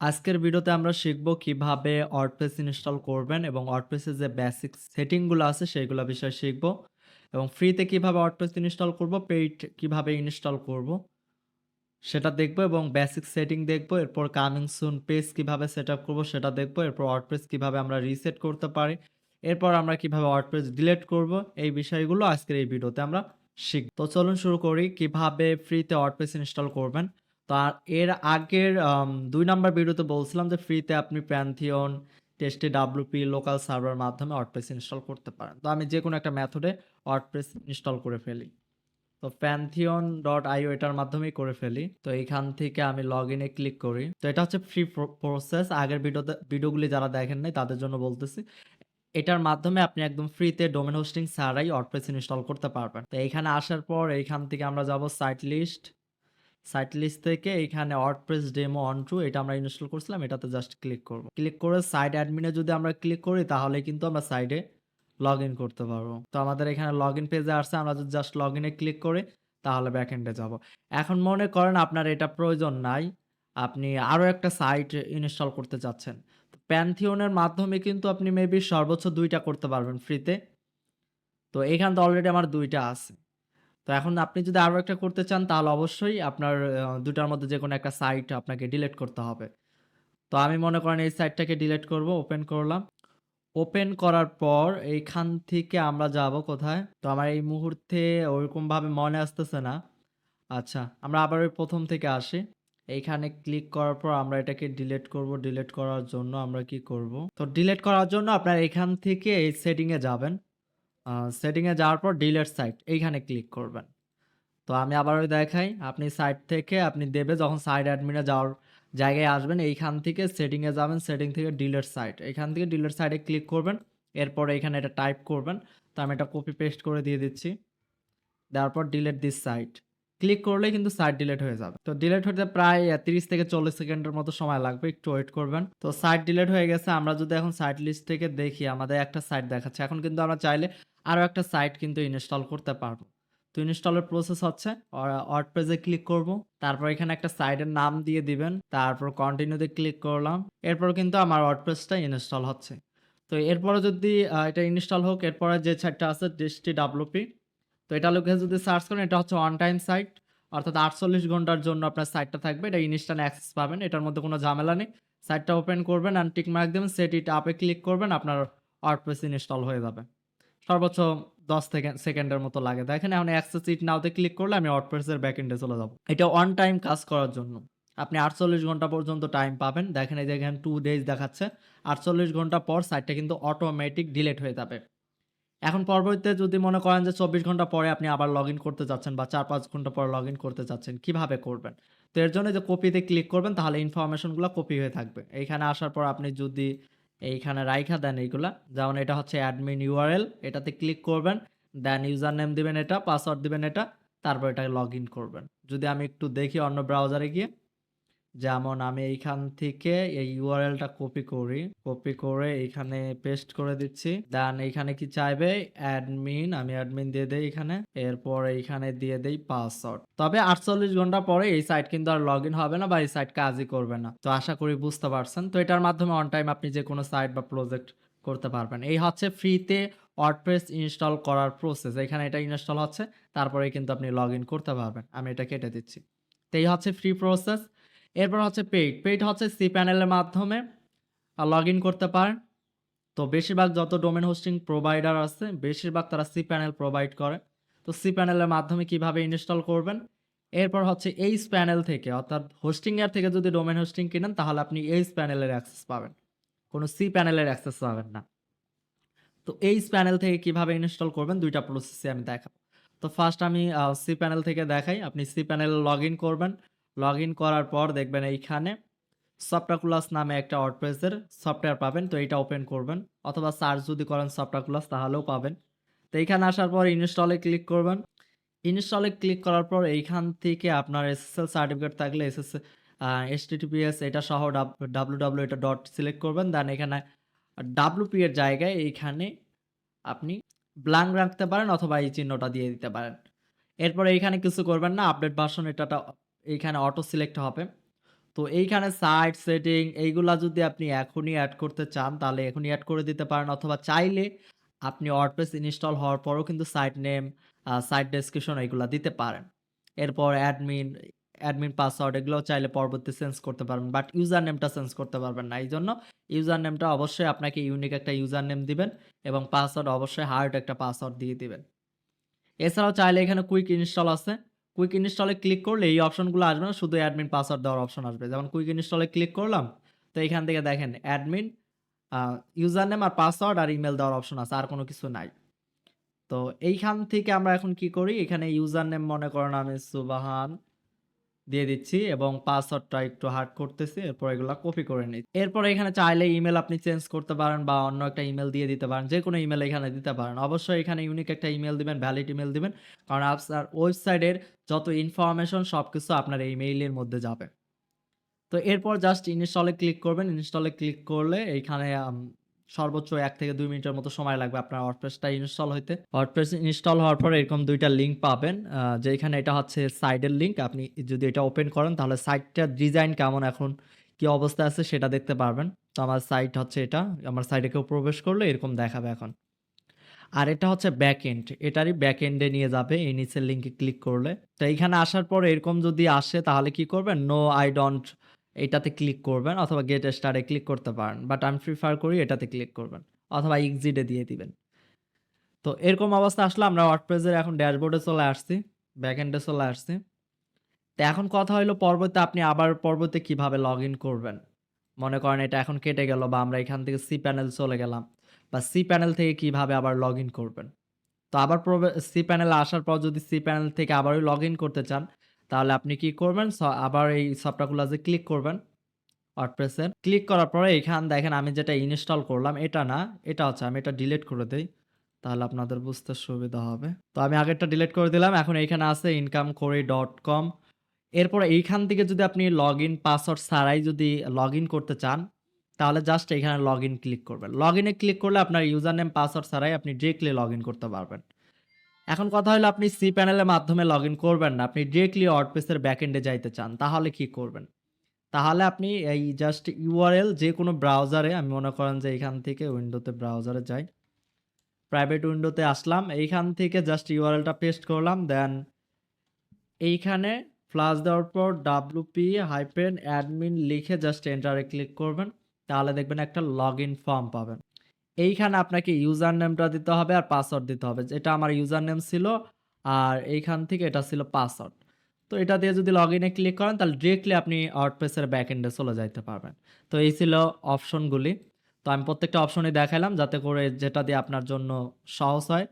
আজকের ভিডিওতে আমরা শিখব কীভাবে ওয়ার্ডপ্রেস ইনস্টল করবেন এবং ওয়ার্ডপ্রেসের যে বেসিক সেটিংগুলো আছে সেইগুলো বিষয়ে শিখব এবং ফ্রিতে কীভাবে ওয়ার্ডপ্রেস ইনস্টল করব পেইড কীভাবে ইনস্টল করব সেটা দেখব এবং বেসিক সেটিং দেখব, এরপর কামিং সুন পেজ কীভাবে সেট আপ করব সেটা দেখব, এরপর ওয়ার্ডপ্রেস কীভাবে আমরা রিসেট করতে পারি, এরপর আমরা কীভাবে ওয়ার্ডপ্রেস ডিলিট করব, এই বিষয়গুলো আজকের এই ভিডিওতে আমরা শিখব। তো চলুন শুরু করি, কীভাবে ফ্রিতে ওয়ার্ডপ্রেস ইনস্টল করবেন? তো আর এর আগের দুই নাম্বার ভিডিওতে বলছিলাম যে ফ্রিতে আপনি প্যান্থিয়ন টেস্টে ডাব্লুপি লোকাল সার্ভার মাধ্যমে ওয়ার্ডপ্রেস ইনস্টল করতে পারেন। তো আমি যে কোনো একটা মেথডে ওয়ার্ডপ্রেস ইনস্টল করে ফেলি। তো প্যান্থিয়ন ডট আইও এটার মাধ্যমেই করে ফেলি। তো এখান থেকে আমি লগ ইনে ক্লিক করি। তো এটা হচ্ছে ফ্রি প্রসেস আগের ভিডিওতে, ভিডিওগুলি যারা দেখেন নাই, তাদের জন্য বলতেছি, এটার মাধ্যমে আপনি একদম ফ্রিতে ডোমেন হোস্টিং ছাড়াই ওয়ার্ডপ্রেস ইনস্টল করতে পারবেন। তো এখানে আসার পর এইখান থেকে আমরা যাব সাইট লিস্ট সাইট লিস্ট থেকে এইখানে ওয়ার্ডপ্রেস ডেমো অন টু এটা আমরা ইনস্টল করছিলাম, এটাতে জাস্ট ক্লিক করব। ক্লিক করে সাইট অ্যাডমিনে যদি আমরা ক্লিক করি, তাহলে কিন্তু আমরা সাইডে লগ ইন করতে পারব। তো আমাদের এখানে লগ ইন পেজে আসছে, আমরা যদি জাস্ট লগ ইনে ক্লিক করি, তাহলে ব্যাকএন্ডে যাব। এখন মনে করেন আপনার এটা প্রয়োজন নাই, আপনি আরও একটা সাইট ইনস্টল করতে চাচ্ছেন। প্যান্থিয়নের মাধ্যমে কিন্তু আপনি মেবি সর্বোচ্চ দুইটা করতে পারবেন ফ্রিতে তো। এখান তো অলরেডি আমার দুইটা আছে। তো এখন আপনি যদি আরও একটা করতে চান, তাহলে অবশ্যই আপনার দুটার মধ্যে যে কোনো একটা সাইট আপনাকে ডিলিট করতে হবে। তো আমি মনে করেন এই সাইটটাকে ডিলিট করব ওপেন করলাম। ওপেন করার পর এইখান থেকে আমরা যাব কোথায়? তো আমার এই মুহূর্তে ওইরকমভাবে মনে আসতেছে না। আচ্ছা আমরা আবার ওই প্রথম থেকে আসি। এইখানে ক্লিক করার পর আমরা এটাকে ডিলেট করব। ডিলেট করার জন্য আমরা কি করব? তো ডিলেট করার জন্য আপনার এখান থেকে এই সেটিংয়ে যাবেন। সেটিংয়ে যাওয়ার পর ডিলেট সাইট এইখানে ক্লিক করবেন। তো আমি আবারও দেখাই, আপনি সাইট থেকে আপনি দেবে যখন সাইট অ্যাডমিনে যাওয়ার জায়গায় আসবেন, এইখান থেকে সেটিংয়ে যাবেন সেটিং থেকে ডিলেট সাইট এখান থেকে ডিলেট সাইটে ক্লিক করবেন, এরপর এখানে এটা টাইপ করবেন। তো আমি এটা কপি পেস্ট করে দিয়ে দিচ্ছি। দেওয়ার পর ডিলেট দিস সাইট ক্লিক করলেই কিন্তু সাইট ডিলেট হয়ে যাবে। তো ডিলেট হতে প্রায় তিরিশ থেকে চল্লিশ সেকেন্ডের মতো সময় লাগবে। একটু ওয়েট করবেন। তো সাইট ডিলেট হয়ে গেছে। আমরা যদি এখন সাইট লিস্ট থেকে দেখি, আমাদের একটা সাইট দেখাচ্ছে। এখন কিন্তু আমরা চাইলে আরও একটা সাইট কিন্তু ইনস্টল করতে পারব। তো ইনস্টলের প্রসেস হচ্ছে ওয়ার্ডপ্রেসে ক্লিক করব। তারপর এখানে একটা সাইটের নাম দিয়ে দিবেন। তারপর কন্টিনিউতে ক্লিক করলাম। এরপর কিন্তু আমার ওয়ার্ডপ্রেসটা ইনস্টল হচ্ছে। তো এরপরে যদি এটা ইনস্টল হোক, এরপরে যে সাইটটা আছে ডিসটি ডাব্লুপি তো এটা লোকে যদি সার্চ করেন, এটা হচ্ছে ওয়ান টাইম সাইট অর্থাৎ আটচল্লিশ ঘণ্টার জন্য আপনার সাইটটা থাকবে। এটা ইনস্ট্যান্ট অ্যাক্সেস পাবেন, এটার মধ্যে কোনো ঝামেলা নেই। সাইটটা ওপেন করবেন অ্যান্ড টিক মার্ক দেবেন সেট ইট আপে ক্লিক করবেন, আপনার ওয়ার্ডপ্রেস ইনস্টল হয়ে যাবে। সর্বোচ্চ দশ থেকে সেকেন্ডের মতো লাগে। দেখেন, এখন অ্যাক্সেস ইট নাওতে ক্লিক করলে আমি ওয়ার্ডপ্রেসের ব্যাকএন্ডে চলে যাব। এটা অন টাইম কাজ করার জন্য। আপনি আটচল্লিশ ঘণ্টা পর্যন্ত টাইম পাবেন। দেখেন, এই দেখেন টু ডেজ দেখাচ্ছে। আটচল্লিশ ঘণ্টা পর সাইটটা কিন্তু অটোমেটিক ডিলেট হয়ে যাবে। এখন পরবর্তীতে যদি মনে করেন যে চব্বিশ ঘণ্টা পরে আপনি আবার লগ করতে চাচ্ছেন বা চার পাঁচ ঘণ্টা পরে লগ করতে চাচ্ছেন কীভাবে করবেন? তো এর জন্য যে কপিতে ক্লিক করবেন, তাহলে ইনফরমেশনগুলো কপি হয়ে থাকবে। এইখানে আসার পর আপনি যদি এইখানে রাইখা দেন এইগুলা, যেমন এটা হচ্ছে অ্যাডমিন ইউআরএল এটাতে ক্লিক করবেন দেন ইউজার নেম দিবেন এটা পাসওয়ার্ড দিবেন এটা, তারপর এটাকে লগ করবেন। যদি আমি একটু দেখি অন্য ব্রাউজারে গিয়ে। যেমন আমি এইখান থেকে এই ইউআরএলটা কপি করি কপি করে এইখানে পেস্ট করে দিচ্ছি। দেন এইখানে কি চাইবে? অ্যাডমিন আমি অ্যাডমিন দিয়ে দেই এখানে। এরপর এইখানে দিয়ে দেই পাসওয়ার্ড তবে আটচল্লিশ ঘণ্টা পরে এই সাইট কিন্তু আর লগ হবে না বা এই সাইট কাজই করবে না। তো আশা করি বুঝতে পারছেন। তো এটার মাধ্যমে অন টাইম আপনি যে কোনো সাইট বা প্রজেক্ট করতে পারবেন। এই হচ্ছে ফ্রিতে ওয়ার্ডপ্রেস ইনস্টল করার প্রসেস এখানে এটা ইনস্টল হচ্ছে, তারপরে কিন্তু আপনি লগ করতে পারবেন। আমি এটা কেটে দিচ্ছি। তো এই হচ্ছে ফ্রি প্রসেস এরপর হচ্ছে পেইড পেইড হচ্ছে সি প্যানেলের মাধ্যমে। লগ ইন করতে পারেন। তো বেশিরভাগ যত ডোমেন হোস্টিং প্রোভাইডার আছে, বেশিরভাগ তারা সি প্যানেল প্রোভাইড করে। তো সি প্যানেলের মাধ্যমে কীভাবে ইনস্টল করবেন? এরপর হচ্ছে এইচ প্যানেল থেকে, অর্থাৎ হোস্টিং এর থেকে যদি ডোমেন হোস্টিং কিনেন, তাহলে আপনি এইচ প্যানেলের অ্যাক্সেস পাবেন। কোনো সি প্যানেলের অ্যাক্সেস পাবেন না। তো এইচ প্যানেল থেকে কীভাবে ইনস্টল করবেন? দুইটা প্রসেসে আমি দেখাবো। তো ফার্স্ট আমি সি প্যানেল থেকে দেখাই। আপনি সি প্যানেল লগ ইন করবেন। লগ ইন করার পর দেখবেন এইখানে সফটাকুলাস নামে একটা ওয়ার্ডপ্রেসের সফটওয়্যার পাবেন। তো এটা ওপেন করবেন। অথবা সার্চ যদি করেন সফটাকুলাস তাহলেও পাবেন। তো এইখানে আসার পর ইনস্টলে ক্লিক করবেন। ইনস্টলে ক্লিক করার পর এইখান থেকে আপনার এসএসএল সার্টিফিকেট থাকলে এসএস এসটিটিপিএস এটা সহ ডাব্লু ডাব্লু এটা ডট সিলেক্ট করবেন। দেন এখানে ডাব্লুপি এর জায়গায় এইখানে আপনি ব্ল্যাঙ্ক রাখতে পারেন অথবা এই চিহ্নটা দিয়ে দিতে পারেন। এরপরে এইখানে কিছু করবেন না আপডেট ভার্সন এটা এইখানে অটো সিলেক্ট হবে তো এইখানে সাইট সেটিং এইগুলা যদি আপনি এখনই অ্যাড করতে চান তাহলে এখনই অ্যাড করে দিতে পারেন অথবা চাইলে আপনি ওয়ার্ডপ্রেস ইনস্টল হওয়ার পরও কিন্তু সাইট নেম, সাইট ডেসক্রিপশন এগুলা দিতে পারেন। এরপর অ্যাডমিন, অ্যাডমিন পাসওয়ার্ড এগুলো চাইলে পরবর্তী চেঞ্জ করতে পারবেন। বাট ইউজার নেমটা চেঞ্জ করতে পারবেন না। এই জন্য ইউজার নেমটা অবশ্যই আপনাকে ইউনিক একটা ইউজার নেম দিবেন এবং পাসওয়ার্ড অবশ্যই হার্ড একটা পাসওয়ার্ড দিয়ে দিবেন। এছাড়াও চাইলে এখানে কুইক ইনস্টল আছে। কুইক ইনস্টলে ক্লিক করলে এই অপশনগুলো আসবে না। শুধু অ্যাডমিন পাসওয়ার্ড দেওয়ার অপশন আসবে। যেমন কুইক ইনস্টলে ক্লিক করলাম। তো এখান থেকে দেখেন অ্যাডমিন, ইউজার নেম আর পাসওয়ার্ড আর ইমেল দেওয়ার অপশন আছে। আর কোনো কিছু নাই। তো এইখান থেকে আমরা এখন কি করি? এখানে ইউজার নেম মনে করেন আমি সুবাহান দিয়ে দিচ্ছি এবং পাসওয়ার্ডটা একটু হার্ড করতেছি। এরপর এগুলা কপি করে নিই। এরপর এখানে চাইলে ইমেল আপনি চেঞ্জ করতে পারেন বা অন্য একটা ইমেল দিয়ে দিতে পারেন। যে কোনো ইমেইল এখানে দিতে পারেন। অবশ্যই এখানে ইউনিক একটা ইমেল দিবেন, ভ্যালিড ইমেল দিবেন। কারণ আপনার ওয়েবসাইটের যত ইনফরমেশন সব কিছু আপনার এই ইমেইলের মধ্যে যাবে। তো এরপর জাস্ট ইনস্টলে ক্লিক করবেন। ইনস্টলে ক্লিক করলে এইখানে সর্বোচ্চ এক থেকে দুই মিনিটের মতো সময় লাগবে আপনার ওয়ার্ডপ্রেসটা ইনস্টল হইতে। ওয়ার্ডপ্রেস ইনস্টল হওয়ার পরে এরকম দুইটা লিঙ্ক পাবেন। যেখানে এটা হচ্ছে সাইডের লিঙ্ক। আপনি যদি এটা ওপেন করেন, তাহলে সাইটটার ডিজাইন কেমন এখন, কি অবস্থা আছে সেটা দেখতে পারবেন। তো আমার সাইট হচ্ছে এটা। আমার সাইটে কেউ প্রবেশ করলে এরকম দেখাবে এখন। আর এটা হচ্ছে ব্যাক এন্ড এটারই ব্যাক এন্ডে নিয়ে যাবে, এই নিচের লিঙ্কে ক্লিক করলে। তো এইখানে আসার পর এরকম যদি আসে, তাহলে কি করবেন? নো আই ডোন্ট এটাতে ক্লিক করবেন অথবা গেট স্টারে ক্লিক করতে পারেন। বাট আমি প্রিফার করি, এটাতে ক্লিক করবেন। অথবা এক্সিট দিয়ে দিবেন। তো এরকম অবস্থা আসলে, আমরা ওয়ার্ডপ্রেসের এখন ড্যাশবোর্ডে চলে আসছি। ব্যাকএন্ডে চলে আসছি। তো এখন কথা হইল পর্বতে আপনি আবার পরবর্তীতে কীভাবে লগইন করবেন? মনে করেন এটা এখন কেটে গেল বা আমরা এখান থেকে সি প্যানেল চলে গেলাম। বা সি প্যানেল থেকে কীভাবে আবার লগইন করবেন? তো আবার সি প্যানেলে আসার পর যদি সি প্যানেল থেকে আবারও লগইন করতে চান তাহলে আপনি কি করবেন? আবার এই সফটওয়্যার ক্লাসে ক্লিক করবেন। ওয়ার্ডপ্রেসের। ক্লিক করার পরে এখান দেখেন আমি যেটা ইনস্টল করলাম এটা না, এটা হচ্ছে আমি এটা ডিলিট করে দিই তাহলে আপনাদের বুঝতে সুবিধা হবে। তো আমি আগেরটা ডিলিট করে দিলাম। এখন এইখানে আছে ইনকাম করে ডট কম এরপরে এইখান থেকে যদি আপনি লগ ইন পাসওয়ার্ড ছাড়াই যদি লগইন করতে চান তাহলে জাস্ট এখানে লগইন ক্লিক করবেন। লগইনে ক্লিক করলে আপনার ইউজার নেম পাসওয়ার্ড ছাড়াই আপনি ডিরেক্টলি লগইন করতে পারবেন। এখন কথা হলো আপনি সি প্যানেলের মাধ্যমে লগইন করবেন না। আপনি ডিরেক্টলি ওয়ার্ডপ্রেসের ব্যাকএন্ডে যাইতে চান। তাহলে কি করবেন? তাহলে আপনি এই জাস্ট ইউআরএল যে কোনো ব্রাউজারে আমি মনে করেন যে এখান থেকে উইন্ডোতে ব্রাউজারে যাই। প্রাইভেট উইন্ডোতে আসলাম। এইখান থেকে জাস্ট ইউআরএলটা পেস্ট করলাম। দেন এইখানে ফ্লাশ দেওয়ার পর ডাব্লুপি হাইপেন অ্যাডমিন লিখে জাস্ট এন্টারে ক্লিক করবেন। তাহলে দেখবেন একটা লগইন ফর্ম পাবেন। এইখানে আপনাকে ইউজার নেমটা দিতে হবে আর পাসওয়ার্ড দিতে হবে। যেটা আমার ইউজার নেম ছিল আর এইখান থেকে এটা ছিল পাসওয়ার্ড। তো এটা দিয়ে যদি লগইনে ক্লিক করেন, তাহলে ডিরেক্টলি আপনি ওয়ার্ডপ্রেসের ব্যাকএন্ডে চলে যাইতে পারবেন। তো এই ছিল অপশনগুলি। তো আমি প্রত্যেকটা অপশনই দেখালাম যাতে করে যেটা দিয়ে আপনার জন্য সহজ হয়।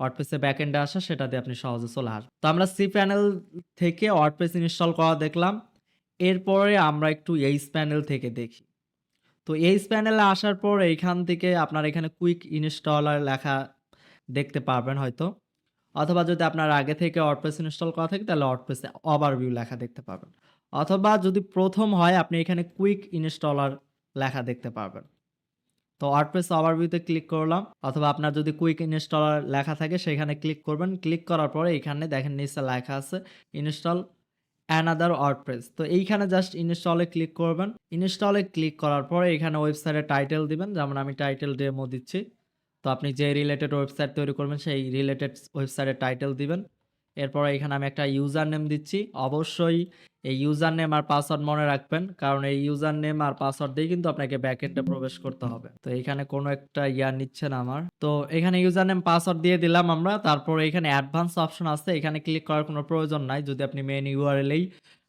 ওয়ার্ডপ্রেসের ব্যাকএন্ডে আসা, সেটা দিয়ে আপনি সহজে চলে আসবেন। তো আমরা সি প্যানেল থেকে ওয়ার্ডপ্রেস ইনস্টল করা দেখলাম। এরপরে আমরা একটু এইচ প্যানেল থেকে দেখি। তো এইচ প্যানেলে আসার পর এইখান থেকে আপনার এখানে কুইক ইনস্টলার লেখা দেখতে পারবেন হয়তো। অথবা যদি আপনার আগে থেকে ওয়ার্ডপ্রেস ইনস্টল করা থাকে, তাহলে ওয়ার্ডপ্রেসে ওভারভিউ লেখা দেখতে পাবেন অথবা যদি প্রথম হয়, আপনি এখানে কুইক ইনস্টলার লেখা দেখতে পারবেন। তো ওয়ার্ডপ্রেস ওভারভিউতে ক্লিক করলাম অথবা আপনার যদি কুইক ইনস্টলার লেখা থাকে, সেখানে ক্লিক করবেন। ক্লিক করার পরে এখানে দেখেন নিচে লেখা আছে ইনস্টল অ্যানাদার ওয়ার্ডপ্রেস। তো এইখানে জাস্ট ইনস্টলে ক্লিক করবেন। ইনস্টলে ক্লিক করার পরে এখানে ওয়েবসাইটে টাইটেল দিবেন। যেমন আমি টাইটেল ডেমো দিচ্ছি। তো আপনি যে রিলেটেড ওয়েবসাইট তৈরি করবেন, সেই রিলেটেড ওয়েবসাইটে টাইটেল দিবেন। এরপরে এখানে আমি একটা ইউজার নেম দিচ্ছি। অবশ্যই এই ইউজার নেম আর পাসওয়ার্ড মনে রাখবেন। কারণ এই ইউজার নেম আর পাসওয়ার্ড দিয়ে কিন্তু আপনাকে ব্যাকএন্ডে প্রবেশ করতে হবে। তো এখানে কোনো একটা ইয়ার নিচ্ছে না আমার। তো এখানে ইউজার নেম পাসওয়ার্ড দিয়ে দিলাম আমরা। তারপরে এখানে অ্যাডভান্স অপশন আছে। এখানে ক্লিক করার কোনো প্রয়োজন নাই। যদি আপনি মেইন ইউআরএল-এই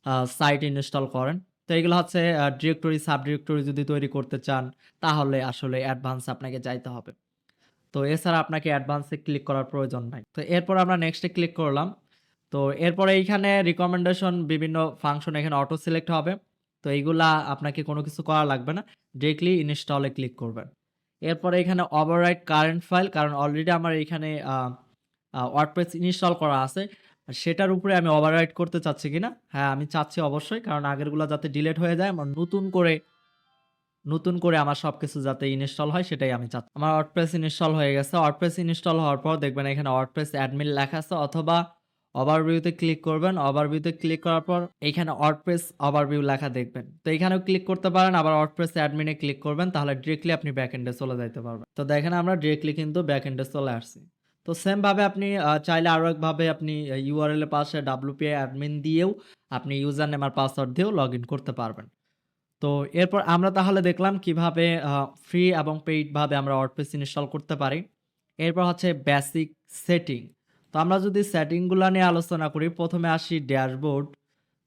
আ সাইট ইনস্টল করেন। তো এগুলো হচ্ছে ডিরেক্টরি, সাব ডিরেক্টরি যদি তৈরি করতে চান তাহলে আসলে অ্যাডভান্স আপনাকে যাইতে হবে। তো এছাড়া আপনাকে অ্যাডভান্সে ক্লিক করার প্রয়োজন নাই। তো এরপর আমরা নেক্সট ক্লিক করলাম। তো এরপরে এইখানে রিকমেন্ডেশন বিভিন্ন ফাংশন এখানে অটো সিলেক্ট হবে। তো এইগুলা আপনাকে কোনো কিছু করা লাগবে না। ডিরেক্টলি ইনস্টলে ক্লিক করবেন। এরপরে এখানে ওভাররাইট কারেন্ট ফাইল কারণ অলরেডি আমার আ ওয়ার্ডপ্রেস ইনস্টল করা আছে। সেটার উপরে আমি ওভাররাইট করতে চাচ্ছি কিনা? হ্যাঁ, আমি চাচ্ছি অবশ্যই। কারণ আগেরগুলা যাতে ডিলেট হয়ে যায় আমার নতুন করে নতুন করে আমার সবকিছু যাতে ইনস্টল হয়, সেটাই আমি চাচ্ছি। আমার ওয়ার্ডপ্রেস ইনস্টল হয়ে গেছে। ওয়ার্ডপ্রেস ইনস্টল হওয়ার পর দেখবেন এখানে ওয়ার্ডপ্রেস অ্যাডমিন লেখা আছে, অথবা ওভারভিউতে ক্লিক করবেন। ওভারভিউতে ক্লিক করার পর এইখানে ওয়ার্ডপ্রেস ওভারভিউ লেখা দেখবেন। তো এখানেও ক্লিক করতে পারেন, আবার ওয়ার্ডপ্রেস অ্যাডমিন ক্লিক করবেন, তাহলে ডিরেক্টলি আপনি ব্যাকএন্ডে চলে যাইতে পারবেন। তো দেখেন আমরা ডিরেক্টলি কিন্তু ব্যাকএন্ডে চলে আসছি। তো সেম ভাবে আপনি চাইলে আরও একভাবে আপনি ইউআরএল এর পাশে ডব্লিউপিআই অ্যাডমিন দিয়েও আপনি ইউজার নেম আর পাসওয়ার্ড দিয়েও লগইন করতে পারবেন। তো এরপর আমরা তাহলে দেখলাম কীভাবে ফ্রি এবং পেইড ভাবে আমরা ওয়ার্ডপ্রেস ইনস্টল করতে পারি। এরপর হচ্ছে বেসিক সেটিং। তো আমরা যদি সেটিংগুলা নিয়ে আলোচনা করি, প্রথমে আসি ড্যাশবোর্ড।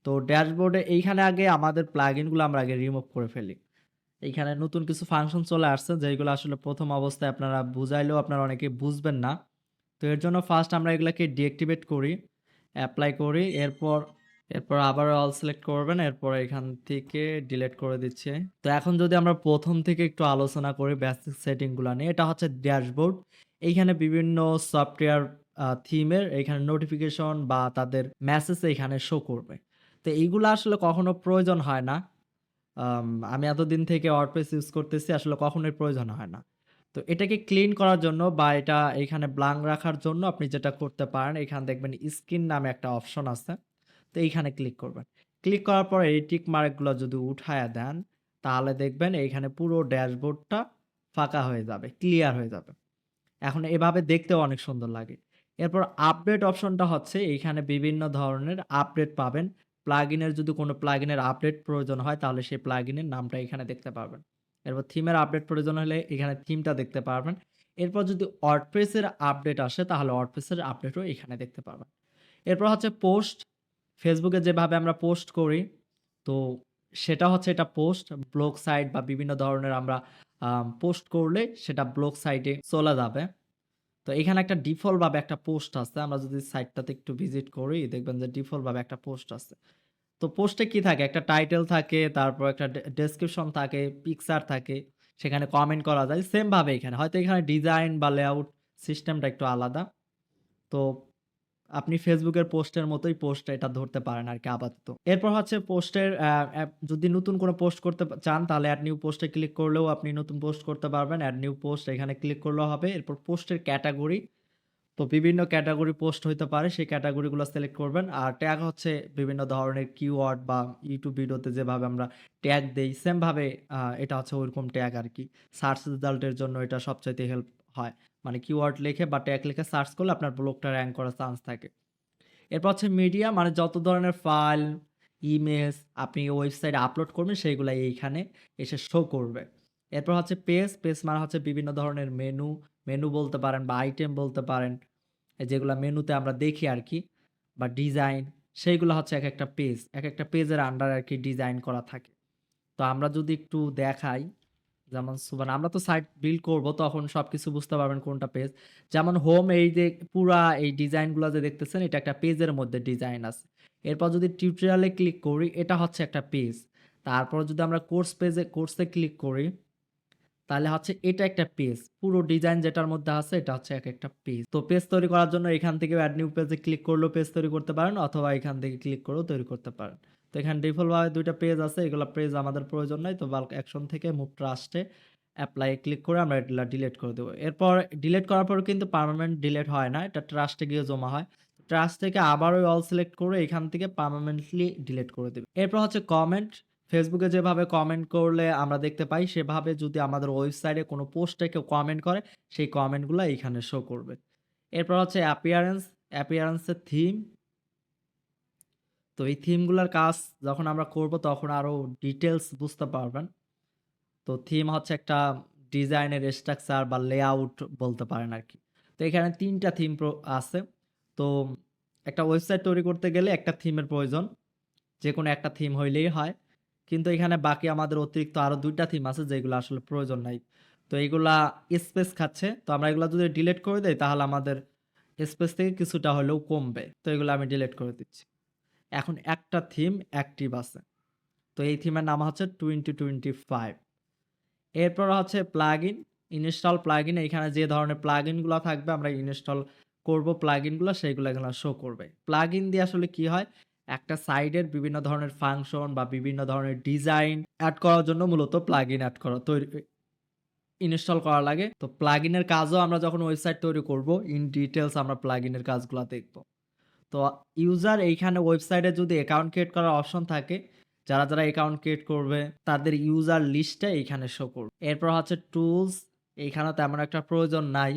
তো ড্যাশবোর্ডে এইখানে আগে আমাদের প্লাগইনগুলো আমরা আগে রিমুভ করে ফেলি। এইখানে নতুন কিছু ফাংশন চলে আসছে যেগুলো আসলে প্রথম অবস্থায় আপনারা বুঝাইলেও আপনারা অনেকেই বুঝবেন না। তো এর জন্য ফার্স্ট আমরা এগুলাকে ডিঅ্যাক্টিভেট করি, অ্যাপ্লাই করি। এরপর, এরপর আবার অল সিলেক্ট করবেন। এরপর এখান থেকে ডিলিট করে দিচ্ছি। তো এখন যদি আমরা প্রথম থেকে একটু আলোচনা করি বেসিক সেটিংগুলা নিয়ে। এটা হচ্ছে ড্যাশবোর্ড। এইখানে বিভিন্ন সফটওয়্যার থিমের এখানে নোটিফিকেশন বা তাদের মেসেজ এখানে শো করবে। তো এইগুলো আসলে কখনো প্রয়োজন হয় না। আমি এতদিন থেকে ওয়ার্ডপ্রেস ইউজ করতেছি, আসলে কখনোই প্রয়োজন হয় না। তো এটাকে ক্লিন করার জন্য বা এটা এখানে ব্ল্যাঙ্ক রাখার জন্য আপনি যেটা করতে পারেন, এখানে দেখবেন স্ক্রিন নামে একটা অপশন আছে। তো এইখানে ক্লিক করবেন। ক্লিক করার পর এই টিক মার্কগুলা যদি উঠায়া দেন, তাহলে দেখবেন এইখানে পুরো ড্যাশবোর্ডটা ফাঁকা হয়ে যাবে, ক্লিয়ার হয়ে যাবে। এখন এভাবে দেখতেও অনেক সুন্দর লাগে। এরপর আপডেট অপশনটা হচ্ছে এইখানে বিভিন্ন ধরনের আপডেট পাবেন। প্লাগইনের যদি কোনো প্লাগইনের আপডেট প্রয়োজন হয় তাহলে সেই প্লাগইনের নামটা এখানে দেখতে পারবেন। এরপর থিমের আপডেট প্রয়োজন হলে এখানে থিমটা দেখতে পারবেন। এরপর যদি ওয়ার্ডপ্রেস এর আপডেট আসে তাহলে ওয়ার্ডপ্রেস এর আপডেটও এখানে দেখতে পারবেন। এরপর হচ্ছে পোস্ট। ফেসবুকে যেভাবে আমরা পোস্ট করি, তো সেটা হচ্ছে এটা পোস্ট। ব্লগ সাইট বা বিভিন্ন ধরনের আমরা পোস্ট করলে সেটা ব্লগ সাইটে চলে যাবে। তো এখানে একটা ডিফল্টভাবে একটা পোস্ট আছে। আমরা যদি সাইটটাতে একটু ভিজিট করি দেখবেন যে ডিফল্টভাবে একটা পোস্ট আছে। তো পোস্টে কি থাকে? একটা টাইটেল থাকে, তারপর একটা ডেসক্রিপশন থাকে, পিকচার থাকে, সেখানে কমেন্ট করা যায়। সেমভাবে এখানে। হয়তো এখানে ডিজাইন বা লেআউট সিস্টেমটা একটু আলাদা। তো আপনি ফেসবুকের পোস্টের মতোই পোস্ট এটা ধরতে পারেন আরকি আপাতত। এরপর হচ্ছে পোস্টের যদি নতুন কোনো পোস্ট করতে চান তাহলে অ্যাড নিউ পোস্টে ক্লিক করলেও আপনি নতুন পোস্ট করতে পারবেন। অ্যাড নিউ পোস্ট এখানে ক্লিক করলেও হবে। এরপর পোস্টের ক্যাটাগরি তো বিভিন্ন ক্যাটাগরি পোস্ট হইতে পারে। সেই ক্যাটাগরিগুলো সিলেক্ট করবেন। আর ট্যাগ হচ্ছে বিভিন্ন ধরনের কিওয়ার্ড বা ইউটিউব ভিডিওতে যেভাবে আমরা ট্যাগ দেই সেমভাবে এটা হচ্ছে ওইরকম ট্যাগ আর কি সার্চ রেজাল্টের জন্য এটা সবচাইতে হেল্প হয়। মানে কিওয়ার্ড লিখে বা ট্যাগ লিখে সার্চ করলে আপনার ব্লগটা র্যাঙ্ক করার চান্স থাকে। এরপর হচ্ছে মিডিয়া মানে যত ধরনের ফাইল, ইমেজ আপনি ওয়েবসাইটে আপলোড করবেন সেইগুলা এইখানে এসে শো করবে। এরপর হচ্ছে পেজ। পেজ মানে হচ্ছে বিভিন্ন ধরনের মেনু, মেনু বলতে পারেন বা আইটেম বলতে পারেন। যেগুলা মেনুতে আমরা দেখি আর কি বা ডিজাইন সেইগুলো হচ্ছে এক একটা পেজ। এক একটা পেজের আন্ডারে আরকি ডিজাইন করা থাকে। তো আমরা যদি একটু দেখাই, যেমন সুবান আমরা তো সাইট বিল্ড করব তখন সবকিছু বুঝতে পারবেন কোনটা পেজ। যেমন হোম এই যে পুরা এই ডিজাইনগুলো যে দেখতেছেন এটা একটা পেজের মধ্যে ডিজাইন আছে। এরপর যদি টিউটোরিয়াল ক্লিক করি এটা হচ্ছে একটা পেজ। তারপর যদি আমরা কোর্স পেজে কোর্সে ক্লিক করি, তাহলে হচ্ছে এটা একটা পেজ। পুরো ডিজাইন যেটার মধ্যে আছে এটা হচ্ছে এক একটা পেজ। তো পেজ তৈরি করার জন্য এখান থেকে অ্যাড নিউ পেজে ক্লিক করলেও পেজ তৈরি করতে পারেন অথবা এখান থেকে ক্লিক করেও তৈরি করতে পারেন। তো এখানে ডিফল্ট ভাবে ২ টা পেজ আছে। এগুলো পেজ আমাদের প্রয়োজন নাই। তো বাল্ক অ্যাকশন থেকে মুভ ট্রাস্টে অ্যাপ্লাই ক্লিক করে আমরা এগুলা ডিলিট করে দেবো এরপর ডিলিট করার পর কিন্তু পার্মানেন্ট ডিলিট হয় না। এটা ট্রাস্টে গিয়ে জমা হয়। ট্রাস্ট থেকে আবার ওই অল সিলেক্ট করে এখান থেকে পার্মানেন্টলি ডিলিট করে দেবে এরপর হচ্ছে কমেন্ট। ফেসবুকে যেভাবে কমেন্ট করলে আমরা দেখতে পাই সেভাবে যদি আমাদের ওয়েবসাইটে কোনো পোস্টে কেউ কমেন্ট করে সেই কমেন্টগুলো এইখানে শো করবে। এরপর হচ্ছে অ্যাপিয়ারেন্স, অ্যাপিয়ারেন্সের থিম। তো এই থিমগুলোর কাজ যখন আমরা করব তখন আরও ডিটেলস বুঝতে পারবেন। তো থিম হচ্ছে একটা ডিজাইনের স্ট্রাকচার বা লেআউট বলতে পারেন আর কি তো এখানে তিনটা থিম আছে। তো একটা ওয়েবসাইট তৈরি করতে গেলে একটা থিমের প্রয়োজন। যেকোনো একটা থিম হইলেই হয়। কিন্তু এখানে বাকি আমাদের অতিরিক্ত আরও দুইটা থিম আছে যেগুলা আসলে প্রয়োজন নাই। তো এইগুলা স্পেস খাচ্ছে। তো আমরা এগুলো যদি ডিলিট করে দেই তাহলে আমাদের স্পেস থেকে কিছুটা হলেও কমবে। তো এগুলো আমি ডিলিট করে দিচ্ছি। এখন একটা থিম অ্যাক্টিভ আছে। তো এই থিমের নাম হচ্ছে 2025 এরপর হচ্ছে প্লাগইন, ইনস্টল প্লাগইন এখানে যে ধরনের প্লাগইনগুলা থাকবে আমরা ইনস্টল করব প্লাগইনগুলা সেইগুলা এখানে শো করবে। প্লাগইন দিয়ে আসলে কি হয়? একটা সাইডের বিভিন্ন ধরনের ফাংশন বা বিভিন্ন ধরনের ডিজাইন অ্যাড করার জন্য মূলত প্লাগইন অ্যাড করা তৈরি ইনস্টল করা লাগে। তো প্লাগইনের কাজও আমরা যখন ওয়েবসাইট তৈরি করব ইন ডিটেলস আমরা প্লাগইনের কাজগুলো দেখব। তো ইউজার এইখানে ওয়েবসাইটে যদি অ্যাকাউন্ট ক্রিয়েট করার অপশন থাকে, যারা, যারা অ্যাকাউন্ট ক্রিয়েট করবে তাদের ইউজার লিস্টটা এইখানে শো করবে। এরপর হচ্ছে টুলস, এইখানে তেমন একটা প্রয়োজন নাই।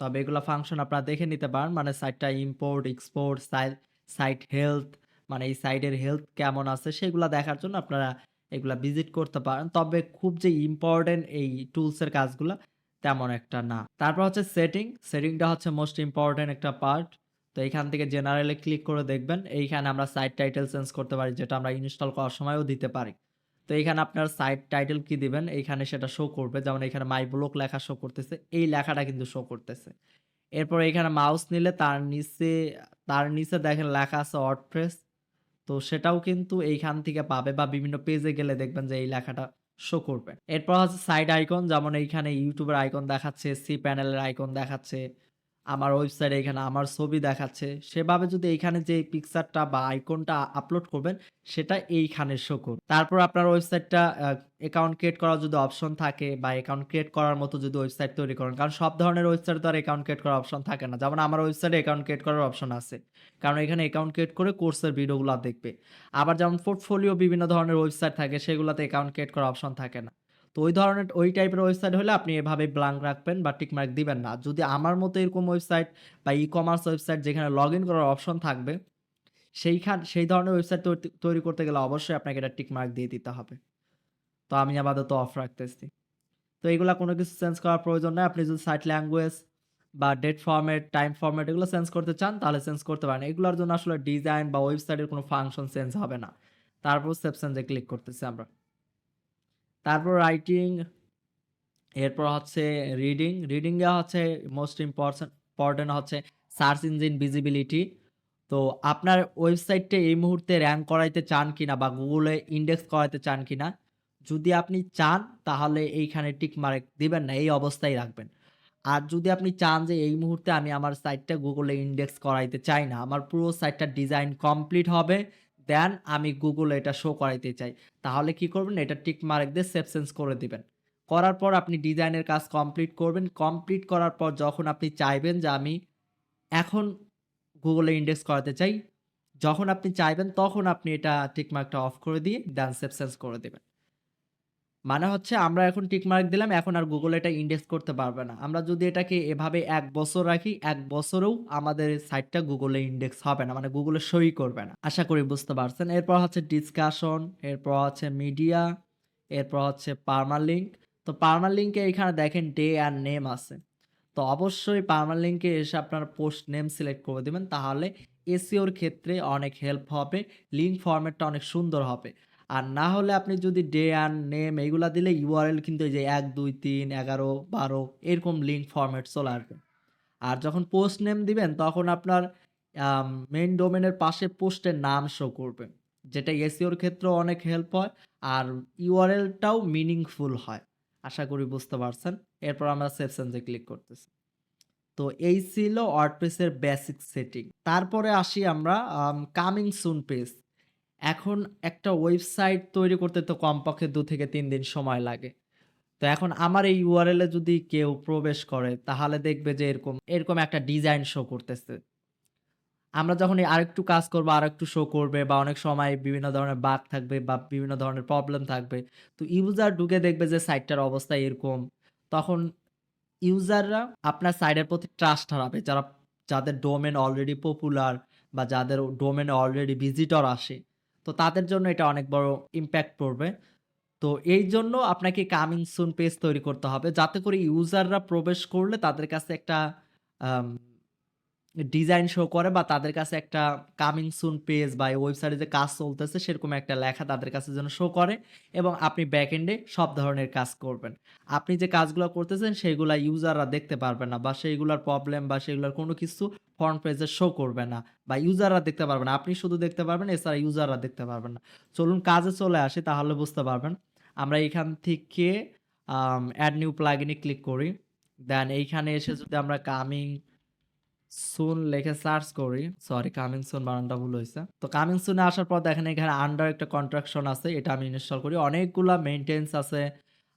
তবে এগুলা ফাংশন আপনারা দেখে নিতে পারেন। মানে সাইটটা ইম্পোর্ট, এক্সপোর্ট, সাই সাইট হেলথ মানে এই সাইটের হেলথ কেমন আছে সেগুলা দেখার জন্য আপনারা এগুলা ভিজিট করতে পারেন। তবে খুব যে ইম্পোর্টেন্ট এই টুলসের কাজগুলা তেমন একটা না। তারপর হচ্ছে সেটিং, সেটিংটা হচ্ছে মোস্ট ইম্পর্টেন্ট একটা পার্ট। তো এইখান থেকে জেনারেল ক্লিক করে দেখবেন। এইখানে আমরা সাইট টাইটেল চেঞ্জ করতে পারি যেটা আমরা ইনস্টল করার সময়ও দিতে পারি। তো এইখানে আপনার সাইট টাইটেল কি দিবেন এইখানে সেটা শো করবে। যেমন এখানে মাই ব্লক লেখা শো করতেছে। এই লেখাটা কিন্তু শো করতেছে। এরপর এখানে মাউস নিলে তার নিচে তার নিচে দেখেন লেখা আছে ওয়ার্ডপ্রেস। তো সেটাও কিন্তু এইখান থেকে পাবে বা বিভিন্ন পেজে গেলে দেখবেন যে এই লেখাটা শো করবে। এরপর হচ্ছে সাইড আইকন যেমন এইখানে ইউটিউবের আইকন দেখাচ্ছে, সি প্যানেলের আইকন দেখাচ্ছে। আমার ওয়েবসাইটে এখানে আমার ছবি দেখাচ্ছে। সেভাবে যদি এইখানে যে পিকচারটা বা আইকনটা আপলোড করবেন, সেটা এইখানে শো করবে। তারপর আপনার ওয়েবসাইটটা অ্যাকাউন্ট ক্রিয়েট করার যদি অপশন থাকে বা অ্যাকাউন্ট ক্রিয়েট করার মতো যদি ওয়েবসাইট তৈরি করেন। কারণ সব ধরনের ওয়েবসাইটে তো আর অ্যাকাউন্ট ক্রিয়েট করার অপশন থাকে না। যেমন আমার ওয়েবসাইটে অ্যাকাউন্ট ক্রিয়েট করার অপশন আছে। কারণ এখানে অ্যাকাউন্ট ক্রিয়েট করে কোর্সের ভিডিওগুলা দেখবে। আবার যেমন পোর্টফোলিও বিভিন্ন ধরনের ওয়েবসাইট থাকে, সেগুলাতে অ্যাকাউন্ট ক্রিয়েট করার অপশন থাকে না। তো ওই ধরনের ওই টাইপের ওয়েবসাইট হলে আপনি এভাবে ব্ল্যাংক রাখবেন বা টিকমার্ক দিবেন না। যদি আমার মতো এরকম ওয়েবসাইট বা ই-কমার্স ওয়েবসাইট যেখানে লগ ইন করার অপশন থাকবে, সেইখান সেই ধরনের ওয়েবসাইট তৈরি করতে গেলে অবশ্যই আপনাকে এটা টিকমার্ক দিয়ে দিতে হবে। তো আমি আপাতত অফ রাখতেছি। তো এগুলা কোনো কিছু চেঞ্জ করার প্রয়োজন নেই আপনি যদি সাইট ল্যাঙ্গুয়েজ বা ডেট ফরম্যাট, টাইম ফরম্যাট এগুলো চেঞ্জ করতে চান তাহলে চেঞ্জ করতে পারেন। এগুলোর জন্য আসলে ডিজাইন বা ওয়েবসাইটের কোনো ফাংশন চেঞ্জ হবে না। তারপর সেপশন যে ক্লিক করতেছি আমরা। তারপর রাইটিং এরপর হচ্ছে রিডিং, রিডিংয়ে হচ্ছে মোস্ট ইম্পোর্টেন্ট হচ্ছে সার্চ ইঞ্জিন ভিজিবিলিটি। তো আপনার ওয়েবসাইটটা এই মুহূর্তে র্যাঙ্ক করাইতে চান কিনা বা গুগলে ইন্ডেক্স করাইতে চান কিনা? যদি আপনি চান তাহলে এইখানে টিক মার্ক দিবেন না। এই অবস্থায় রাখবেন। আর যদি আপনি চান যে এই মুহূর্তে আমি আমার সাইটটা গুগলে ইন্ডেক্স করাইতে চাই না। আমার পুরো সাইটটা ডিজাইন কমপ্লিট হবে। দেন আমি গুগলে এটা শো করাইতে চাই। তাহলে কি করবেন? এটা টিক মার্ক দিয়ে সেফ সেন্স করে দিবেন। করার পর আপনি ডিজাইনের কাজ কমপ্লিট করবেন। কমপ্লিট করার পর যখন আপনি চাইবেন যে আমি এখন গুগলে ইন্ডেক্স করাতে চাই। যখন আপনি চাইবেন তখন আপনি এটা টিকমার্কটা অফ করে দিয়ে দেন সেফ সেন্স করে দিবেন। মানে হচ্ছে আমরা এখন টিক মার্ক দিলাম এখন আর গুগল এটা ইন্ডেক্স করতে পারবে না। আমরা যদি এটাকে এভাবে এক বছর রাখি, এক বছরেও আমাদের সাইটটা গুগলে ইন্ডেক্স হবে না। মানে গুগলে সই করবে না। আশা করি বুঝতে পারছেন। এরপর হচ্ছে ডিসকাশন, এরপর হচ্ছে মিডিয়া, এরপর হচ্ছে পারমালিঙ্ক। তো পারমালিঙ্কে এখানে দেখেন ডে অ্যান্ড নেম আছে। তো অবশ্যই পারমালিঙ্কে এসে আপনার পোস্ট নেম সিলেক্ট করে দেবেন তাহলে এসিওর ক্ষেত্রে অনেক হেল্প হবে। লিঙ্ক ফরম্যাটটা অনেক সুন্দর হবে। আর না হলে আপনি যদি ডে অ্যান্ড নেম এইগুলা দিলে ইউআরএল কিন্তু এই যে ১, ২, ৩, ১১, ১২ এরকম লিঙ্ক ফরম্যাট চলে আসবে। আর যখন পোস্ট নেম দিবেন তখন আপনার আম মেইন ডোমেইনের পাশে পোস্টের নাম শো করবে। যেটা এসিওর ক্ষেত্রেও অনেক হেল্প হয়। আর ইউআরএলটাও মিনিংফুল হয়। আশা করি বুঝতে পারছেন। এরপর আমরা সেভ এ ক্লিক করতেছি। তো এই ছিল ওয়ার্ডপ্রেসের বেসিক সেটিং। তারপরে আসি আমরা কামিং সুন পেজ। এখন একটা ওয়েবসাইট তৈরি করতে তো কমপক্ষে ২ থেকে ৩ দিন সময় লাগে। তো এখন আমার এই ইউআরএল এ যদি কেউ প্রবেশ করে তাহলে দেখবে যে এরকম, এরকম একটা ডিজাইন শো করতেছে। আমরা যখন আরেকটু কাজ করব, আরেকটু শো করবে বা অনেক সময় বিভিন্ন ধরনের বাগ থাকবে বা বিভিন্ন ধরনের প্রবলেম থাকবে। তো ইউজার ঢুকে দেখবে যে সাইটটার অবস্থা এরকম। তখন ইউজাররা আপনার সাইটের প্রতি ট্রাস্ট হারাবে। যারা যাদের ডোমেইন অলরেডি পপুলার বা যাদের ডোমেইনে অলরেডি ভিজিটর আসে। তো তাদের জন্য এটা অনেক বড় ইম্প্যাক্ট পড়বে। তো এই জন্য আপনাকে কামিং সুন পেজ তৈরি করতে হবে। যাতে করে ইউজাররা প্রবেশ করলে তাদের কাছে একটা ডিজাইন শো করে বা তাদের কাছে একটা কামিং সুন পেজ বা ওয়েবসাইটে যে কাজ চলতেছে, সেরকম একটা লেখা তাদের কাছে যেন শো করে এবং আপনি ব্যাকএন্ডে সব ধরনের কাজ করবেন। আপনি যে কাজগুলো করতেছেন, সেগুলা ইউজাররা দেখতে পারবে না বা সেইগুলার প্রবলেম বা সেগুলার কোনো কিছু ফ্রন্ট পেজে শো করবে না বা ইউজাররা দেখতে পারবে না। আপনি শুধু দেখতে পারবেন, এছাড়া ইউজাররা দেখতে পারবেন না। চলুন কাজে চলে আসে, তাহলে বুঝতে পারবেন। আমরা এখান থেকে অ্যাড নিউ প্লাগইন এ ক্লিক করি। দেন এইখানে এসে যদি আমরা কামিং সুন লিখে সার্চ করি। সরি কামিং সুন বানানটা ভুল হইছে। তো কামিং সুনে আসার পর দেখেন এখানে আন্ডার একটা কন্ট্রাকশন আছে। এটা আমি ইনস্টল করি। অনেকগুলা মেইনটেন্যান্স আছে।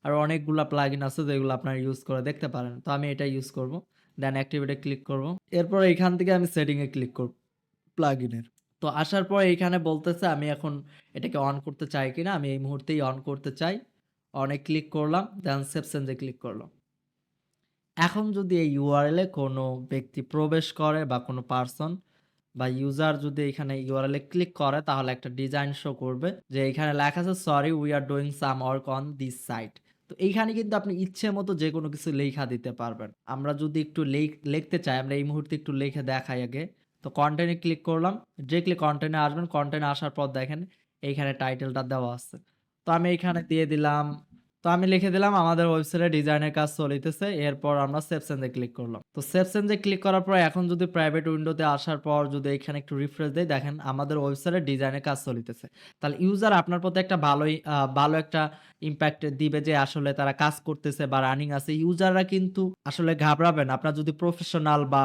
আর অনেকগুলা প্লাগইন আছে যেগুলো আপনারা ইউজ করে দেখতে পারেন। তো আমি এটা ইউজ করব। দেন অ্যাক্টিভেট ক্লিক করব। এরপর এখান থেকে আমি সেটিং এ ক্লিক করব। প্লাগইনের। তো আসার পর এইখানে বলতেছে আমি এখন এটাকে অন করতে চাই কিনা। আমি এই মুহূর্তেই অন করতে চাই। অনে ক্লিক করলাম। দেন চেঞ্জ ক্লিক করলাম। এখন যদি এই ইউআরএলে কোনো ব্যক্তি প্রবেশ করে বা কোনো পার্সন বা ইউজার যদি এখানে এ ক্লিক করে তাহলে একটা ডিজাইন শো করবে। যে এখানে লেখা আছে sorry we are doing some work on this site. তো এইখানে কিন্তু আপনি ইচ্ছে মতো যে কোনো কিছু লেখা দিতে পারবেন। আমরা যদি একটু লেখ লিখতে চাই আমরা এই মুহূর্তে একটু লিখে দেখাই আগে। তো কনটেন্ট ক্লিক করলাম। যে কনটেন্ট এ আসবেন। কনটেন্ট আসার পর দেখেন এইখানে টাইটেলটা দেওয়া আছে। তো আমি এইখানে দিয়ে দিলাম তো আমি লিখে দিলাম, আমাদের ওয়েবসাইটে ডিজাইনের কাজ চলিতেছে। এরপর আমরা চেঞ্জ ক্লিক করলাম। তো চেঞ্জ ক্লিক করার পর এখন যদি প্রাইভেট উইন্ডোতে আসার পর যদি এখানে একটু রিফ্রেশ দেই, দেখেন আমাদের ওয়েবসাইটে ডিজাইনের কাজ চলিতেছে। তাহলে ইউজার আপনার প্রতি একটা ভালোই ভালো একটা ইম্প্যাক্ট দিবে যে আসলে তারা কাজ করতেছে বা রানিং আছে। ইউজাররা কিন্তু আসলে ঘাবড়াবে না। আপনার যদি প্রফেশনাল বা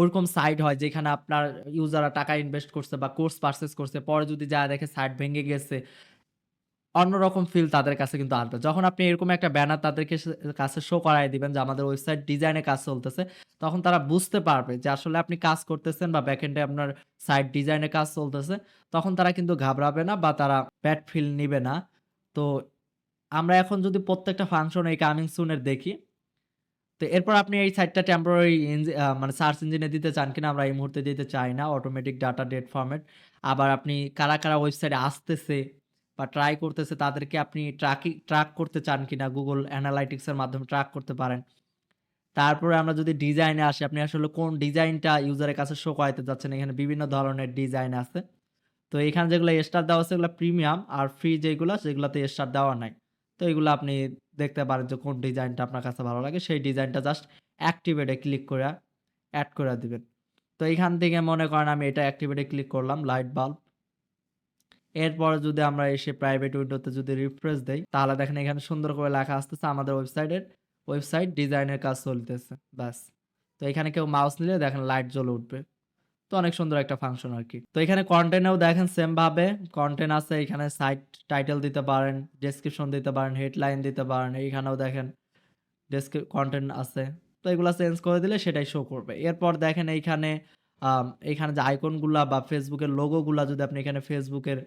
ওরকম সাইট হয় যেখানে আপনার ইউজাররা টাকা ইনভেস্ট করছে বা কোর্স পারচেজ করছে। পরে যদি যায়া দেখে সাইট ভেঙে গেছে অন্যরকম ফিল তাদের কাছে কিন্তু আসবে। যখন আপনি এরকম একটা ব্যানার তাদেরকে কাছে শো করাই দিবেন যে আমাদের ওয়েবসাইট ডিজাইনে কাজ চলতেছে। তখন তারা বুঝতে পারবে যে আসলে আপনি কাজ করতেছেন বা ব্যাকএন্ডে আপনার সাইট ডিজাইনে কাজ চলতেছে। তখন তারা কিন্তু ঘাবড়াবে না বা তারা ব্যাড ফিল নিবে না। তো আমরা এখন যদি প্রত্যেকটা ফাংশন এই কামিং সুনের দেখি। তো এরপর আপনি এই সাইটটা টেম্পোরারি মানে সার্চ ইঞ্জিনে দিতে চান কিনা আমরা এই মুহূর্তে দিতে চাই না। Automatic data date format. আবার আপনি কারা, কারা ওয়েবসাইটে আসতেছে বা ট্রাই করতেছে তাদেরকে আপনি ট্র্যাকি ট্র্যাক করতে চান কিনা Google Analytics এর মাধ্যমে ট্র্যাক করতে পারেন। তারপরে আমরা যদি ডিজাইনে আসি, আপনি আসলে কোন ডিজাইনটা ইউজারের কাছে শো করাইতে চাচ্ছেন। এখানে বিভিন্ন ধরনের ডিজাইন আছে। তো এখানে যেগুলো স্টার দেওয়া আছে এগুলো প্রিমিয়াম আর ফ্রি যেগুলা সেগুলোতে স্টার দেওয়া নাই। তো এগুলো আপনি দেখতে পারেন যে কোন ডিজাইনটা আপনার কাছে ভালো লাগে। সেই ডিজাইনটা জাস্ট অ্যাক্টিভেটে ক্লিক কইরা অ্যাড করে দিবেন। তো এইখান থেকে মনে করেন আমি এটা অ্যাক্টিভেটে ক্লিক করলাম লাইট বাল্ব। এরপরে যদি আমরা এসে প্রাইভেট উইন্ডোতে যদি রিফ্রেশ দেই তাহলে দেখেন এখানে সুন্দর করে লেখা আসতেছে আমাদের ওয়েবসাইটের ওয়েবসাইট ডিজাইনের কাজ চলতেছে। ব্যাস। তো এখানে কেউ মাউস নিলে দেখেন লাইট জ্বলে উঠবে। তো অনেক সুন্দর একটা ফাংশন আরকি। তো এখানে কনটেন্ট এও দেখেন সেম ভাবে কনটেন্ট আছে এখানে সাইট টাইটেল দিতে পারেন, ডেসক্রিপশন দিতে পারেন, হেডলাইন দিতে পারেন। এইখানেও দেখেন ডেসক্রি কনটেন্ট আছে। তো এগুলা চেঞ্জ করে দিলে সেটাই শো করবে। এরপর দেখেন এইখানে আম এইখানে যে আইকনগুলা বা ফেসবুকের লোগোগুলা যদি আপনি এখানে ফেসবুকের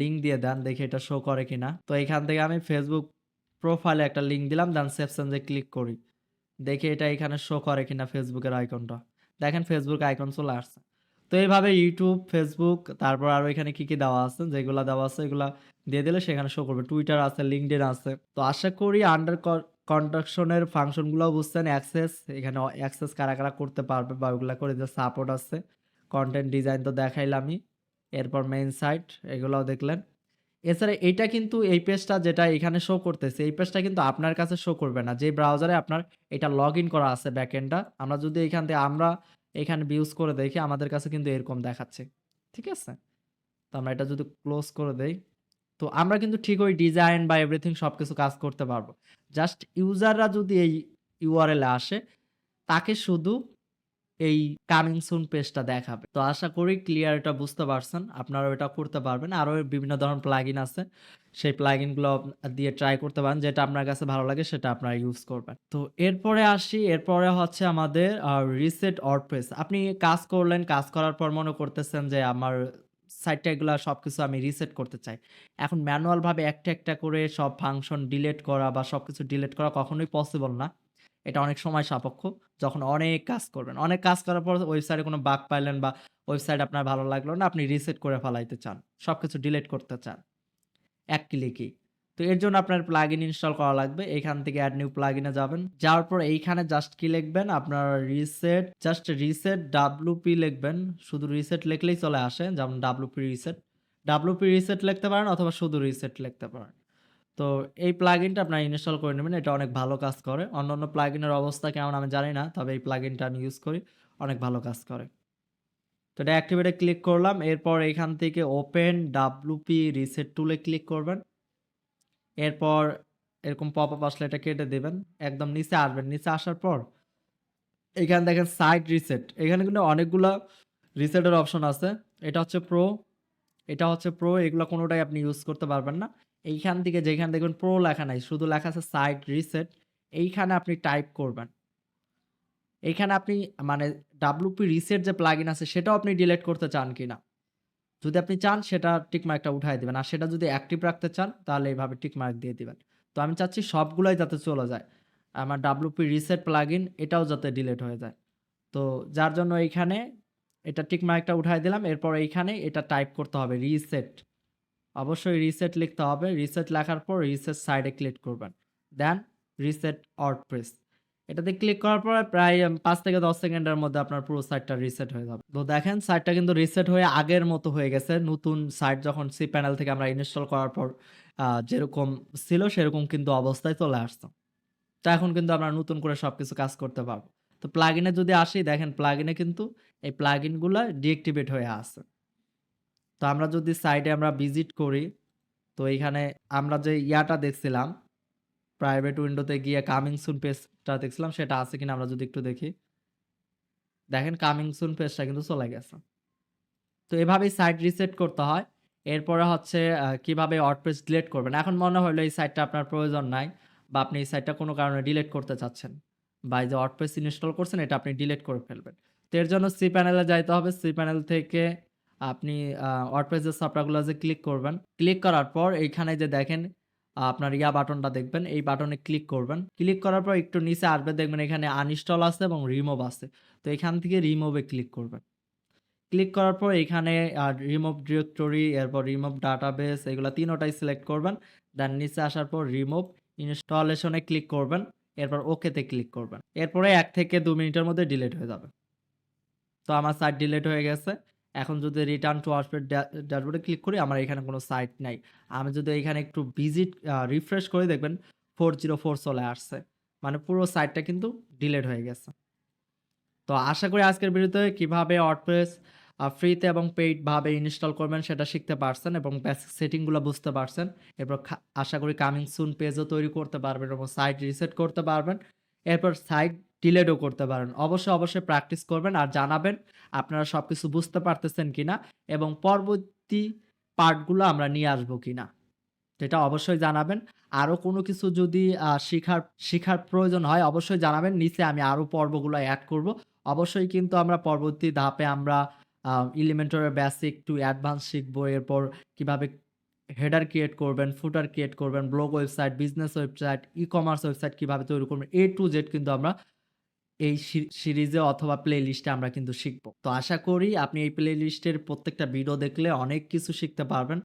লিঙ্ক দিয়ে দেন দেখি এটা শো করে কিনা। তো এখান থেকে আমি ফেসবুক প্রোফাইলে একটা লিঙ্ক দিলাম দেন চেঞ্জ এ ক্লিক করি। দেখি এটা এখানে শো করে কিনা এর আইকনটা। দেখেন Facebook আইকন চলে আসছে। তো এইভাবে ইউটিউব ফেসবুক তারপর আরও এখানে কি, কি দেওয়া আছে যেগুলা দেওয়া আছে এগুলা দিয়ে দিলে সেখানে শো করবে। টুইটার আছে, লিঙ্কডিন আছে। তো আশা করি আন্ডার ক কনস্ট্রাকশন এর ফাংশন গুলাও বুঝছেন। অ্যাক্সেস এখানে অ্যাক্সেস কারা, কারা করতে পারবে বা ওগুলা করে দিতে সাপোর্ট আছে। কন্টেন্ট ডিজাইন তো দেখাইলামই। এরপর মেইন সাইট এগুলোও দেখলেন। এছাড়া এইটা কিন্তু এই পেজটা যেটা এখানে শো করতেছে এই পেজটা কিন্তু আপনার কাছে শো করবে না। যে ব্রাউজারে আপনার এটা লগইন করা আছে ব্যাকএন্ডটা আমরা যদি এখান থেকে আমরা এখানে ভিউজ করে দেখি আমাদের কাছে কিন্তু এরকম দেখাচ্ছে। ঠিক আছে? তো আমরা এটা যদি ক্লোজ করে দেই। তো আমরা কিন্তু ঠিক ওই ডিজাইন বা এভরিথিং সবকিছু কাজ করতে পারব জাস্ট ইউজাররা যদি এই এ আসে তাকে শুধু এই কামিং সুন পেজটা দেখাবে। তো আশা করি ক্লিয়ার এটা বুঝতে পারছেন। আপনারাও এটা করতে পারবেন। আরও বিভিন্ন ধরনের প্লাগইন আছে। সেই প্লাগইনগুলো দিয়ে ট্রাই করতে পারেন। যেটা আপনার কাছে ভালো লাগে সেটা আপনারা ইউজ করবেন। তো এরপরে আসি এরপরে হচ্ছে আমাদের রিসেট ওয়ার্ডপ্রেস। আপনি কাজ করলেন, কাজ করার পর মনে করতেছেন যে আমার সাইটটা সব কিছু আমি রিসেট করতে চাই। এখন ম্যানুয়ালভাবে একটা, একটা করে সব ফাংশন ডিলেট করা বা সব কিছু ডিলেট করা কখনোই পসিবল না। এটা অনেক সময় সাপেক্ষ। যখন অনেক কাজ করবেন। অনেক কাজ করার পর ওয়েবসাইটে কোনো বাগ পাইলেন বা ওয়েবসাইট আপনার ভালো লাগল না আপনি রিসেট করে ফেলাইতে চান। সব কিছু ডিলেট করতে চান। এক ক্লিকেই। তো এর জন্য আপনার প্লাগইন ইনস্টল করা লাগবে। এখান থেকে অ্যাড নিউ প্লাগইন এ যাবেন। যাওয়ার পর এইখানে জাস্ট কি লিখবেন আপনার রিসেট জাস্ট রিসেট WP লিখবেন। শুধু রিসেট লিখলেই চলে আসে। যেমন WP রিসেট। WP রিসেট লিখতে পারেন অথবা শুধু রিসেট লিখতে পারেন। তো এই প্লাগইনটা আপনারা ইনস্টল করে নেবেন। এটা অনেক ভালো কাজ করে। অন্যান্য প্লাগইনের অবস্থা কেমন আমি জানি না। তবে এই প্লাগইনটা আমি ইউজ করি। অনেক ভালো কাজ করে। তো এটা অ্যাক্টিভেটে ক্লিক করলাম। এরপর এখান থেকে ওপেন WP রিসেট টুলে ক্লিক করবেন। এরপর এরকম পপ আপ আসলে এটা কেটে দেবেন একদম নিচে আসবেন। নিচে আসার পর এখানে দেখেন সাইট রিসেট। এখানে কিন্তু অনেকগুলা রিসেটের অপশন আছে। এটা হচ্ছে প্রো, এটা হচ্ছে প্রো এগুলো কোনোটাই আপনি ইউজ করতে পারবেন না। এইখান থেকে যেখানে দেখবেন প্রো লেখা নাই। শুধু লেখা আছে সাইট রিসেট এইখানে আপনি টাইপ করবেন। এইখানে আপনি মানে WP রিসেট যে প্লাগইন আছে সেটাও আপনি ডিলিট করতে চান কিনা? যদি আপনি চান, সেটা টিক মার্কটা উঠায় দিবেন। আর সেটা যদি অ্যাক্টিভ রাখতে চান, তাহলে এইভাবে টিক মার্ক দিয়ে দিবেন। তো আমি চাচ্ছি সবগুলোই যাতে চলে যায়। আমার WP রিসেট প্লাগইন এটাও যাতে ডিলেট হয়ে যায়। তো যার জন্য এইখানে এটা টিক মার্কটা উঠায় দিলাম। এরপর এইখানে এটা টাইপ করতে হবে রিসেট। অবশ্যই রিসেট লিখতে হবে। রিসেট লেখার পর রিসেট সাইডে ক্লিক করবেন। Then reset WordPress. এটাতে ক্লিক করার পরে প্রায় পাঁচ থেকে ১০ সেকেন্ডের মধ্যে আপনার পুরো সাইটটা রিসেট হয়ে যাবে। তো দেখেন সাইটটা কিন্তু রিসেট হয়ে আগের মতো হয়ে গেছে। নতুন সাইট যখন সি প্যানেল থেকে আমরা ইনস্টল করার পর যেরকম ছিল সেরকম কিন্তু অবস্থায় চলে আসছে। তো এখন কিন্তু আমরা নতুন করে সবকিছু কাজ করতে পারব। তো প্লাগইনে যদি আসি দেখেন প্লাগইনে কিন্তু এই প্লাগইনগুলা ডিএক্টিভেট হয়ে আসে তো আমরা যদি সাইটে আমরা ভিজিট করি, তো এইখানে আমরা যে ইয়াটা দেখছিলাম, প্রাইভেট উইন্ডোতে গিয়ে কামিং সুন পেজটা দেখছিলাম, সেটা আছে কিনা আমরা যদি একটু দেখি। দেখেন কামিং সুন পেজটা কিন্তু চলে গেছে। তো এভাবেই সাইট রিসেট করতে হয়। এরপরে হচ্ছে কীভাবে ওয়ার্ডপ্রেস ডিলিট করবেন। এখন মনে হইল এই সাইটটা আপনার প্রয়োজন নাই বা আপনি এই সাইটটা কোনো কারণে ডিলিট করতে চাচ্ছেন। বা যে ওয়ার্ডপ্রেস ইনস্টল করছেন, এটা আপনি ডিলিট করে ফেলবেন। তো এর জন্য cPanel প্যানেলে যাইতে হবে। সি প্যানেল থেকে আপনি ওয়ার্ডপ্রেসের সফটওয়্যারগুলো যে ক্লিক করবেন। ক্লিক করার পর এইখানে যে দেখেন আপনার ইয়া বাটনটা দেখবেন। এই বাটনে ক্লিক করবেন। ক্লিক করার পর একটু নিচে আসবে, দেখবেন এখানে আনইনস্টল আছে এবং রিমুভ আছে। তো এখান থেকে রিমুভ ক্লিক করবেন। ক্লিক করার পর এখানে রিমুভ ডিরেক্টরি এরপর রিমুভ ডাটাবেস এগুলা ৩ ওটাই সিলেক্ট করবেন। দেন নিচে আসার পর রিমুভ ইনস্টলেশন ক্লিক করবেন। এরপর ওকেতে ক্লিক করবেন। এরপরে এক থেকে দু মিনিটের মধ্যে ডিলিট হয়ে যাবে। তো আমার সাইট ডিলিট হয়ে গেছে। এখন যদি রিটার্ন টু ওয়ার্ডপ্রেস ড্যাশবোর্ডে ক্লিক করি, আমার এখানে কোনো সাইট নাই। আমি যদি এখানে একটু ভিজিট রিফ্রেশ করে দেখবেন 404 চলে আসছে। মানে পুরো সাইটটা কিন্তু ডিলেট হয়ে গেছে। তো আশা করি আজকের ভিডিওতে কীভাবে আ ফ্রিতে এবং পেইড ভাবে ইনস্টল করবেন সেটা শিখতে পারছেন এবং বেসিক সেটিংগুলা বুঝতে পারছেন। এরপর আশা করি কামিং সুন পেজও তৈরি করতে পারবেন এবং সাইট রিসেট করতে পারবেন। এরপর সাইট ডিলিটও করতে পারেন। অবশ্যই, অবশ্যই প্র্যাকটিস করবেন আর জানাবেন আপনারা সব কিছু বুঝতে পারতেছেন কিনা এবং পরবর্তী পার্টগুলো আমরা নিয়ে আসব কিনা। এটা অবশ্যই জানাবেন। আরও কোনো কিছু যদি শিখার শিখার প্রয়োজন হয় অবশ্যই জানাবেন। নিচে আমি আরও পর্বগুলো অ্যাড করব। অবশ্যই কিন্তু আমরা পরবর্তী ধাপে আমরা uh Elementor basic to advance শিখব। এরপর কীভাবে হেডার ক্রিয়েট করবেন, ফুটার ক্রিয়েট করবেন, blog website, business website, ecommerce website কীভাবে তৈরি করবেন এ টু জেড কিন্তু আমরা এই সিরিজে অথবা প্লে লিস্টে আমরা কিন্তু শিখব তো আশা করি আপনি এই প্লে লিস্টের প্রত্যেকটা ভিডিও দেখলে অনেক কিছু শিখতে পারবেন।